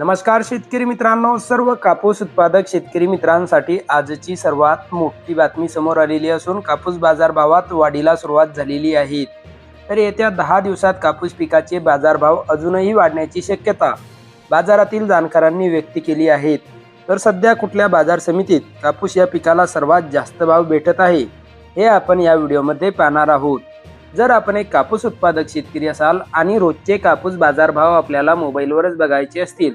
नमस्कार शेतकरी मित्रांनो सर्व कापूस उत्पादक शेतकरी मित्रांसाठी आजची सर्वात मोठी बातमी समोर आलेली असून कापूस बाजारभावात वाढीला सुरुवात झालेली आहे. तर येत्या दहा दिवसात कापूस पिकाचे बाजारभाव अजूनही वाढण्याची शक्यता बाजारातील जाणकारांनी व्यक्त केली आहेत तर सध्या कुठल्या बाजार समितीत कापूस या पिकाला सर्वात जास्त भाव भेटत आहे हे आपण या व्हिडिओमध्ये पाहणार आहोत. जर आपण एक कापूस उत्पादक शेतकरी असाल आणि रोजचे कापूस बाजारभाव आपल्याला मोबाईलवरच बघायचे असतील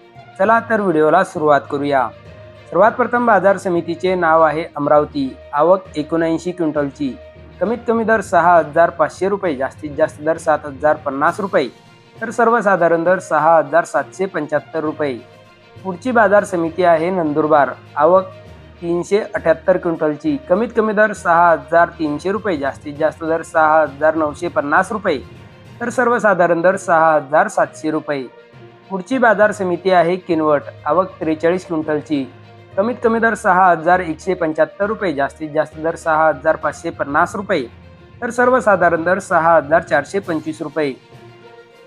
चला तर व्हिडिओला सुरुवात करूया. सर्वात प्रथम बाजार समितीचे नाव आहे अमरावती. आवक एकोणऐंशी क्विंटलची. कमीत कमी दर सहा हजार पाचशे रुपये जास्तीत जास्त दर सात हजार पन्नास रुपये. तर सर्वसाधारण दर सहा हजार सातशे पंच्याहत्तर रुपये. पुढची बाजार समिती आहे नंदुरबार. आवक तीनशे अठ्याहत्तर क्विंटलची. कमीत कमी दर सहा हजार तीनशे रुपये जास्तीत जास्त दर सहा हजार नऊशे पन्नास रुपये. तर सर्वसाधारण दर सहा हजार सातशे रुपये. पुढची बाजार समिती आहे किनवट. आवक त्रेचाळीस क्विंटलची. कमीत कमी दर सहा हजार एकशे पंच्याहत्तर रुपये. जास्तीत जास्त दर सहा हजार पाचशे पन्नास रुपये. तर सर्वसाधारण दर सहा हजार चारशे पंचवीस रुपये.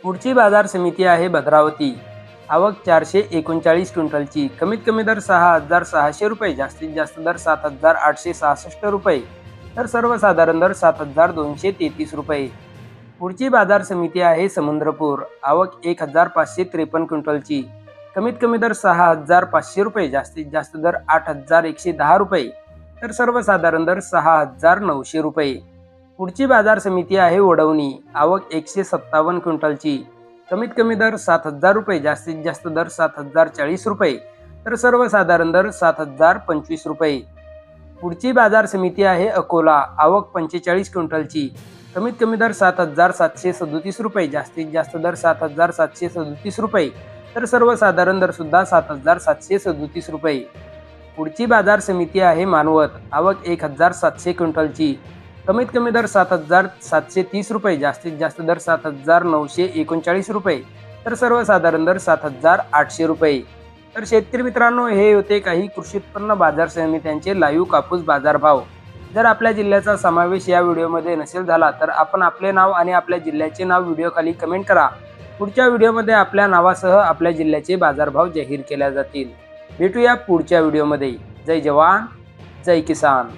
पुढची बाजार समिती आहे भद्रावती. आवक चारशे एकोणचाळीस क्विंटलची. कमीत कमी दर सहा हजार सहाशे रुपये. जास्तीत जास्त दर सात हजार आठशे सहासष्ट रुपये. तर सर्वसाधारण दर सात हजार दोनशे तेहतीस रुपये. पुढची बाजार समिती आहे समुद्रपूर. आवक एक हजार पाचशे त्रेपन्न क्विंटलची. कमीत कमी दर सहा हजार पाचशे रुपये जास्तीत जास्त दर आठ हजार एकशे दहा रुपये तर सर्वसाधारण दर सहा हजार नऊशे रुपये. पुढची बाजार समिती आहे वडवणी. आवक एकशे सत्तावन्न क्विंटलची. कमीत कमी दर सात हजार रुपये जास्तीत जास्त दर सात हजार चाळीस रुपये तर सर्वसाधारण दर सात हजार पंचवीस रुपये. पुढची बाजार समिती आहे अकोला. आवक पंचेचाळीस क्विंटलची. कमीत कमी दर सात हजार सातशे सदोतीस रुपये जास्तीत जास्त दर सात हजार सातशे सदोतीस रुपये तर सर्वसाधारण दर सुद्धा सात हजार सातशे सदोतीस रुपये. पुढची बाजार समिती आहे मानवत आवक एक हजार सातशे क्विंटलची. कमीत कमी दर सात हजार सातशे तीस रुपये जास्तीत जास्त दर सात हजार नऊशे एकोणचाळीस रुपये तर सर्वसाधारण दर सात हजार आठशे रुपये. तर शेतकरी मित्रांनो हे होते काही कृषी उत्पन्न बाजार समित्यांचे लाईव्ह कापूस बाजारभाव. जर आपल्या जिल्ह्याचा समावेश या व्हिडिओमध्ये नसेल झाला तर आपण आपले नाव आणि आपल्या जिल्ह्याचे नाव व्हिडिओखाली कमेंट करा. पुढच्या व्हिडिओमध्ये आपल्या नावासह आपल्या जिल्ह्याचे बाजारभाव जाहीर केल्या जातील. भेटूया पुढच्या व्हिडिओमध्ये. जय जवान जय किसान.